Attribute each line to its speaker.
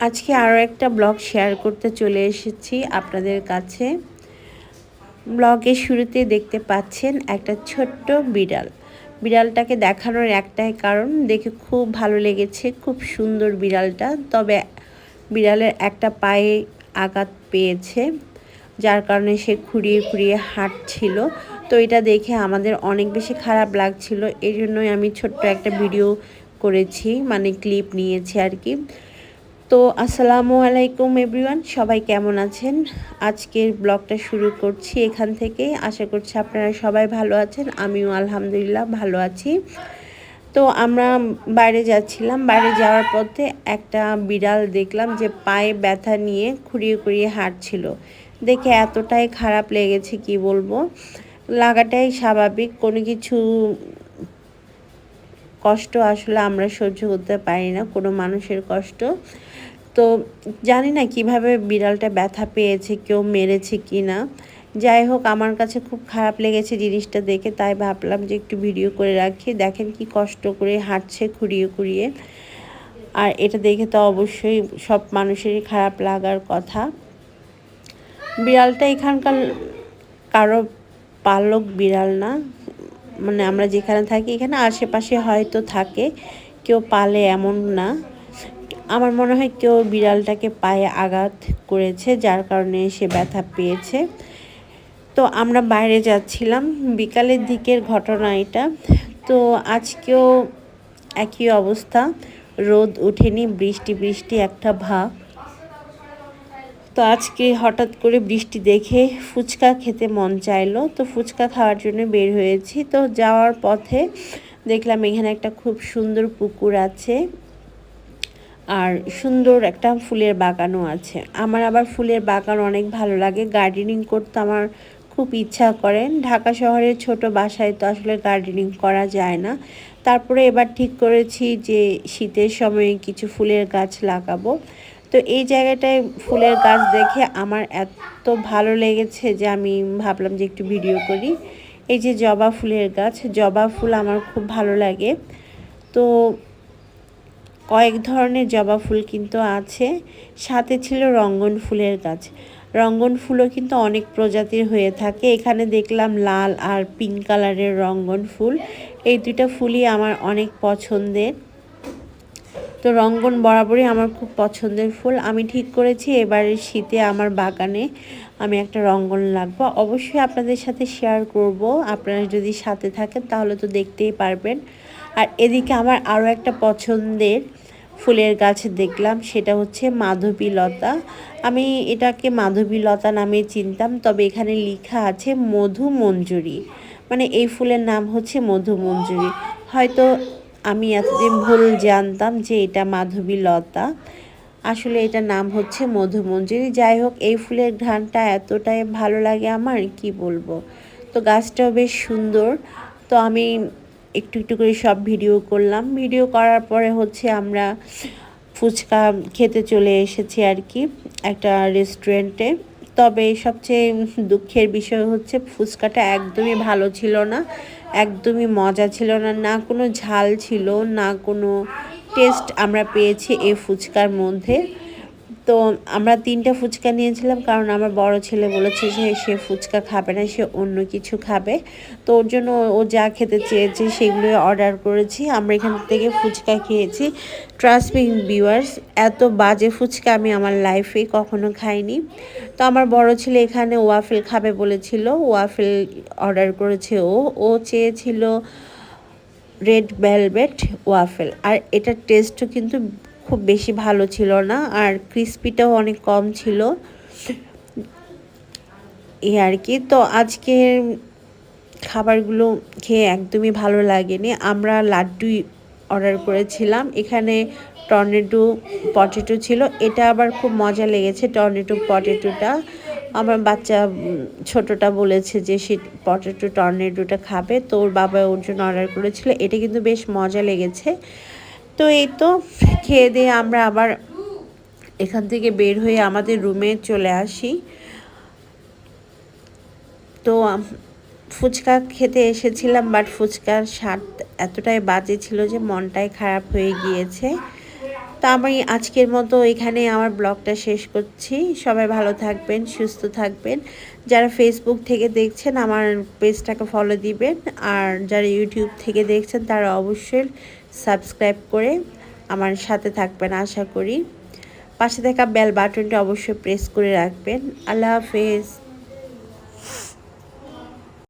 Speaker 1: আজকে আরও একটা ব্লগ শেয়ার করতে চলে এসেছি আপনাদের কাছে। ব্লগের শুরুতে দেখতে পাচ্ছেন একটা ছোট্ট বিড়াল। বিড়ালটাকে দেখানোর একটাই কারণ, দেখে খুব ভালো লেগেছে, খুব সুন্দর বিড়ালটা। তবে বিড়ালের একটা পায়ে আঘাত পেয়েছে, যার কারণে সে খুঁড়িয়ে খুঁড়িয়ে হাঁটছিল। তো এটা দেখে আমাদের অনেক বেশি খারাপ লাগছিল এই জন্যই আমি ছোট্ট একটা ভিডিও করেছি মানে ক্লিপ নিয়েছি আর কি। তো আসসালামু আলাইকুম এভরিওয়ান, সবাই কেমন আছেন? আজকের ব্লগটা শুরু করছি এখান থেকে। আশা করছি আপনারা সবাই ভালো আছেন, আমিও আলহামদুলিল্লাহ ভালো আছি। তো আমরা বাইরে যাচ্ছিলাম, বাইরে যাওয়ার পথে একটা বিড়াল দেখলাম যে পায়ে ব্যথা নিয়ে খুঁড়িয়ে খুঁড়িয়ে হাঁটছিল। দেখে এতটাই খারাপ লেগেছে, কি বলব? লাগাটাই স্বাভাবিক, কোনো কিছু কষ্ট আসলে আমরা সহ্য করতে পারি না, কোনো মানুষের কষ্ট। তো জানি না কীভাবে বিড়ালটা ব্যথা পেয়েছে, কেউ মেরেছে কি না যাই হোক, আমার কাছে খুব খারাপ লেগেছে জিনিসটা দেখে, তাই ভাবলাম যে একটু ভিডিও করে রাখি। দেখেন কি কষ্ট করে হাঁটছে খুঁড়িয়ে খুঁড়িয়ে আর এটা দেখে তো অবশ্যই সব মানুষেরই খারাপ লাগার কথা। বিড়ালটা এখানকার কারও পালক বিড়াল না। মানে আমরা যেখানে থাকি এখানে, আশেপাশে হয়তো থাকে, কেউ পালে এমন না। আমার মনে হয় কেউ বিড়ালটাকে পায়ে আঘাত করেছে, যার কারণে সে ব্যথা পেয়েছে। তো আমরা বাইরে যাচ্ছিলাম, বিকালের দিকের ঘটনা এটা। তো আজকেও একই অবস্থা, রোদ উঠেনি বৃষ্টি বৃষ্টি, একটা ভাব তো আজকে হঠাৎ করে বৃষ্টি দেখে ফুচকা খেতে মন চাইলো। তো ফুচকা খাওয়ার জন্য বের হয়েছি। তো যাওয়ার পথে দেখলাম এখানে একটা খুব সুন্দর পুকুর আছে আর সুন্দর একটা ফুলের বাগানও আছে। আমার আবার ফুলের বাগান অনেক ভালো লাগে। গার্ডেনিং করতে আমার খুব ইচ্ছা করেন ঢাকা শহরের ছোট বাসায় তো আসলে গার্ডেনিং করা যায় না। তারপরে এবার ঠিক করেছি যে শীতের সময়ে কিছু ফুলের গাছ লাগাবো। তো এই জায়গাটায় ফুলের গাছ দেখে আমার এত ভালো লেগেছে যে আমি ভাবলাম যে একটু ভিডিও করি। এই যে জবা ফুলের গাছ, জবা ফুল আমার খুব ভালো লাগে। তো কয়েক ধরনের জবা ফুল কিন্তু আছে, সাথে ছিল রঙ্গন ফুলের গাছ। রঙ্গন ফুলও কিন্তু অনেক প্রজাতির হয়ে থাকে। এখানে দেখলাম লাল আর পিঙ্ক কালারের রঙ্গন ফুল। এই দুইটা ফুলই আমার অনেক পছন্দের। তো রঙ্গন বরাবরই আমার খুব পছন্দের ফুল। আমি ঠিক করেছি এবারের শীতে আমার বাগানে আমি একটা রঙ্গন লাগবো। অবশ্যই আপনাদের সাথে শেয়ার করব। আপনারা যদি সাথে থাকেন তাহলে তো দেখতেই পারবেন। আর এদিকে আমার আরও একটা পছন্দের ফুলের গাছ দেখলাম, সেটা হচ্ছে মাধবী লতা আমি এটাকে মাধবী লতা নামে চিনতাম, তবে এখানে লেখা আছে মধু মঞ্জুরি মানে এই ফুলের নাম হচ্ছে মধু মঞ্জুরি হয়তো আমি এতদিন ভুল জানতাম যে এটা মাধবী লতা। আসলে এটা নাম হচ্ছে মধুমঞ্জুরি। যাই হোক, এই ফুলের ঘ্রাণটা এতটাই ভালো লাগে আমার, কি বলব? তো গাছটাও বেশ সুন্দর। তো আমি একটু একটু করে সব ভিডিও করলাম। ভিডিও করার পরে হচ্ছে আমরা ফুচকা খেতে চলে এসেছি আর কি একটা রেস্টুরেন্টে তবে সবচেয়ে দুঃখের বিষয় হচ্ছে ফুচকাটা একদমই ভালো ছিল না, একদমই মজা ছিল না না কোনো ঝাল ছিল, না কোনো টেস্ট আমরা পেয়েছি এই ফুচকার মধ্যে। তো আমরা তিনটা ফুচকা নিয়েছিলাম, কারণ আমার বড় ছেলে বলেছে যে সে ফুচকা খাবে না, সে অন্য কিছু খাবে। তো ওর জন্য ও যা খেতে চেয়েছে সেগুলো অর্ডার করেছি। আমরা এখান থেকে ফুচকা খেয়েছি। ট্রাস্টমি ভিউয়ার্স এত বাজে ফুচকা আমি আমার লাইফে কখনো খাইনি। তো আমার বড় ছেলে এখানে ওয়াফেল খাবে বলেছিল ওয়াফেল অর্ডার করেছে ও। ও চেয়েছিল রেড ভেলভেট ওয়াফেল আর এটার টেস্টও কিন্তু খুব বেশি ভালো ছিল না, আর ক্রিস্পিটাও অনেক কম ছিল। এই আর কি, তো আজকের খাবারগুলো খেয়ে একদমই ভালো লাগেনি। আমরা লাড্ডুই অর্ডার করেছিলাম, এখানে টর্নেটো পটেটো ছিল। এটা আবার খুব মজা লেগেছে টর্নেটো পটেটোটা। আমার বাচ্চা ছোটটা বলেছে যে সে পটেটো টর্নেডোটা খাবে, তো ওর বাবা ওর জন্য অর্ডার করেছিল। এটা কিন্তু বেশ মজা লেগেছে। তো এই তো, খেয়ে দিয়ে আমরা আবার এখান থেকে বের হয়ে আমাদের রুমে চলে আসি। তো ফুচকা খেতে এসেছিলাম বাট ফুচকার স্বাদ এতটাই বাজে ছিল যে মনটাই খারাপ হয়ে গিয়েছে। তো আমি আজকের মতো এখানে আমার ব্লগটা শেষ করছি। সবাই ভালো থাকবেন, সুস্থ থাকবেন। যারা ফেসবুক থেকে দেখছেন, আমার পেজটাকে ফলো দিবেন। আর যারা ইউটিউব থেকে দেখছেন, তারা অবশ্যই সাবস্ক্রাইব করে আমার সাথে থাকবেন, আশা করি। পাশে থাকা বেল বাটনটা অবশ্যই প্রেস করে রাখবেন। আল্লাহ হাফেজ।